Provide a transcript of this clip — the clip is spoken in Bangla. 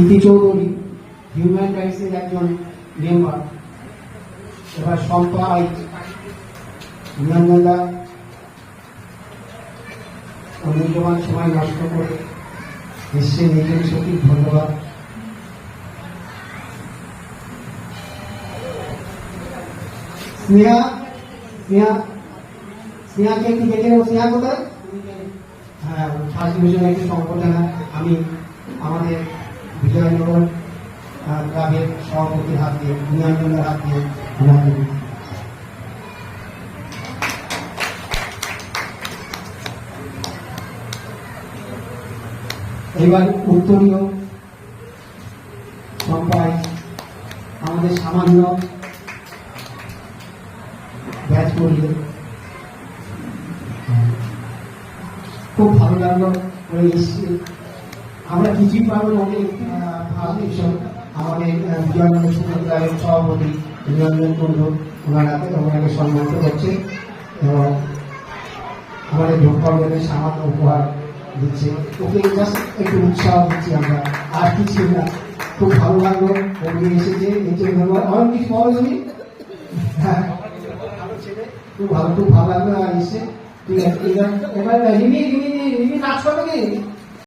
ইতি চৌধুরী হিউম্যান রাইটসের একজন মেম্বার এবার নিরঞ্জনদা মূল্যবান সময় নষ্ট করে এসছে নিজের সঠিক ধন্যবাদ। স্নেহা স্নেহা, স্নেহাকে একটু দেখে নেব স্নেহা কোথায়? হ্যাঁ ফার্স্ট ডিভিশনে একটি সংগঠনা আমি আমাদের বিজয়নগর ক্লাবের সভাপতির হাত দিয়ে হাত দিয়ে এবার উত্তরীয় সম্পায় আমাদের সামান্য ব্যাচ করিয়ে খুব ভালো লাগল আমরা কিছুই পাবো অনেক ফাউন্ডেশন আমাদের বিজয়নগর সুন্দর সভাপতি নিরঞ্জন কুণ্ডু ওনারাকে, ওনাকে সম্মানিত করছে এবং আমাদের ভোটকর্মীদের সামান্য উপহার দিচ্ছে। ওকে জাস্ট একটু উৎসাহ দিচ্ছি আমরা। আর কিছু না, খুব ভালো লাগল, ওকে এসেছে এই জন্য অনেক কিছু পাওয়া যাবে হ্যাঁ খুব ভালো খুব ভালো লাগল এসে, ঠিক আছে, এবার রিমি রিমি রিমি নাচ করবে কি